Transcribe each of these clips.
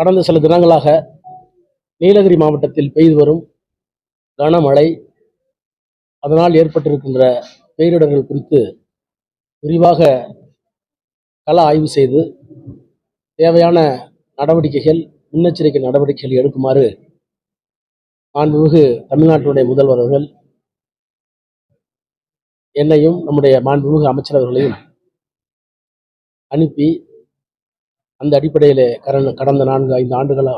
கடந்த சில தினங்களாக நீலகிரி மாவட்டத்தில் பெய்து வரும் கனமழை அதனால் ஏற்பட்டிருக்கின்ற பேரிடர்கள் குறித்து விரிவாக கள ஆய்வு செய்து தேவையான நடவடிக்கைகள் முன்னெச்சரிக்கை நடவடிக்கைகள் எடுக்குமாறு மாண்புமிகு தமிழ்நாட்டினுடைய முதல்வர் அவர்கள் என்னையும் நம்முடைய மாண்புமிகு அமைச்சரவர்களையும் அனுப்பி அந்த அடிப்படையில் கடந்த கடந்த நான்கு ஐந்து ஆண்டுகள்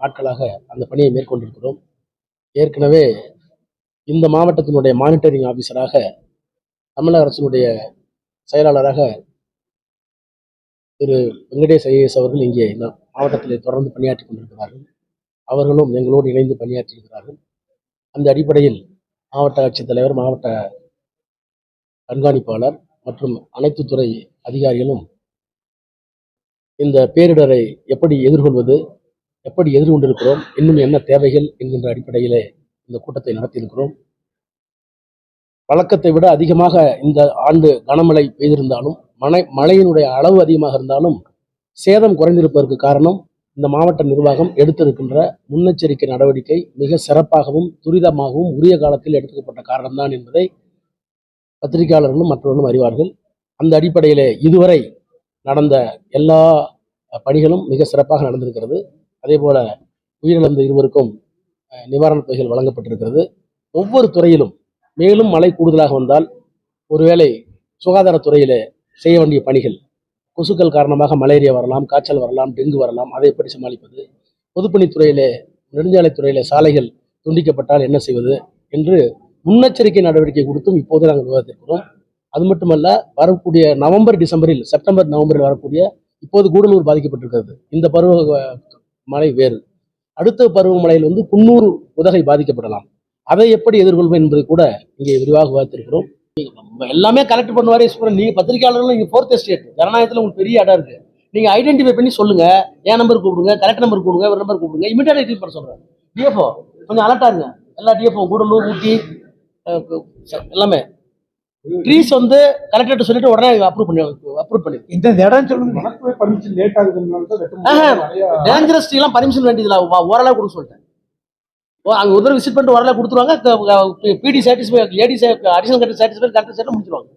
நாட்களாக அந்த பணியை மேற்கொண்டிருக்கிறோம். ஏற்கனவே இந்த மாவட்டத்தினுடைய மானிட்டரிங் ஆபீசராக தமிழக அரசினுடைய செயலாளராக திரு வெங்கடேஷ் ஐஏஎஸ் அவர்கள் இங்கே இந்த மாவட்டத்தில் தொடர்ந்து பணியாற்றி கொண்டிருக்கிறார்கள். அவர்களும் எங்களோடு இணைந்து பணியாற்றியிருக்கிறார்கள். அந்த அடிப்படையில் மாவட்ட ஆட்சித்தலைவர் மாவட்ட கண்காணிப்பாளர் மற்றும் அனைத்து துறை அதிகாரிகளும் இந்த பேரிடரை எப்படி எதிர்கொள்வது எப்படி எதிர்கொண்டிருக்கிறோம் இன்னும் என்ன தேவைகள் என்கின்ற அடிப்படையிலே இந்த கூட்டத்தை நடத்தியிருக்கிறோம். வழக்கத்தை விட அதிகமாக இந்த ஆண்டு கனமழை பெய்திருந்தாலும் மழை மழையினுடைய அளவு அதிகமாக இருந்தாலும் சேதம் குறைந்திருப்பதற்கு காரணம் இந்த மாவட்ட நிர்வாகம் எடுத்திருக்கின்ற முன்னெச்சரிக்கை நடவடிக்கை மிக சிறப்பாகவும் துரிதமாகவும் உரிய காலத்தில் எடுத்துக்கப்பட்ட காரணம்தான் என்பதை பத்திரிகையாளர்களும் மற்றவர்களும் அறிவார்கள். அந்த அடிப்படையிலே இதுவரை நடந்த எல்லா பணிகளும் மிக சிறப்பாக நடந்திருக்கிறது. அதே போல உயிரிழந்த இருவருக்கும் நிவாரணத் தொகைகள் வழங்கப்பட்டிருக்கிறது. ஒவ்வொரு துறையிலும் மேலும் மழை கூடுதலாக வந்தால் ஒருவேளை சுகாதாரத்துறையில் செய்ய வேண்டிய பணிகள் கொசுக்கள் காரணமாக மலேரியா வரலாம் காய்ச்சல் வரலாம் டெங்கு வரலாம் அதை எப்படி சமாளிப்பது? பொதுப்பணித்துறையிலே நெடுஞ்சாலைத்துறையிலே சாலைகள் துண்டிக்கப்பட்டால் என்ன செய்வது? என்று முன்னெச்சரிக்கை நடவடிக்கை கொடுத்தும் இப்போது நாங்கள் விவாதித்திருக்கிறோம். அது மட்டுமல்ல வரக்கூடிய நவம்பர் டிசம்பரில் செப்டம்பர் நவம்பரில் வரக்கூடிய இப்போது கூடலூர் பாதிக்கப்பட்டிருக்கிறது. இந்த பருவ மழை வேறு. அடுத்த பருவமழையில் வந்து குன்னூர் உதகை பாதிக்கப்படலாம். அதை எப்படி எதிர்கொள்வோம் என்பதை கூட இங்கே விரிவாக விவாதித்திருக்கிறோம். எல்லாமே கலெக்ட் பண்ணுவாரு ஈஸ்வரன். நீங்க பத்திரிகையாளர்கள் நீங்க ஃபோர்த் எஸ்டேட் ஜனநாயகத்தில் உங்களுக்கு பெரிய இடம் இருக்கு. நீங்க ஐடென்டிஃபை பண்ணி சொல்லுங்க. என் நம்பர் கூப்பிடுங்க? கரெக்ட் நம்பர் கூப்பிடுங்க. ஒரு நம்பர் கூப்பிடுங்க. இமீடியட் ஐடி பண்ண சொல்றேன். டிஎஃப்ஓ கொஞ்சம் அலர்ட்டா இருங்க. எல்லா டிஎஃப்ஓ கூடலூர் ஊட்டி எல்லாமே. ட்ரீஸ் வந்து கலெக்டர்கிட்ட சொல்லிட்டு உடனே அப்ரூவ் பண்ணி அப்ரூவ் பண்ணி. இந்த இடம் சொல்லுங்க. பர்மிஷன் லேட் ஆகுதுனால டேஞ்சரஸ் எல்லாம் பர்மிஷன் வேண்டியதில்ல. ஓரளவு கொடுக்க சொல்லிட்டேன். அங்க ஒரு தடவை விசிட் பண்ணிட்டு ஓரளவு கொடுத்துருவாங்க. பிடி சாட்டிஸ்ஃபை ஏடி அடிஷனல் கட்டர் சாட்டிஸ்ஃபை கரெக்டாக முடிச்சிருவாங்க.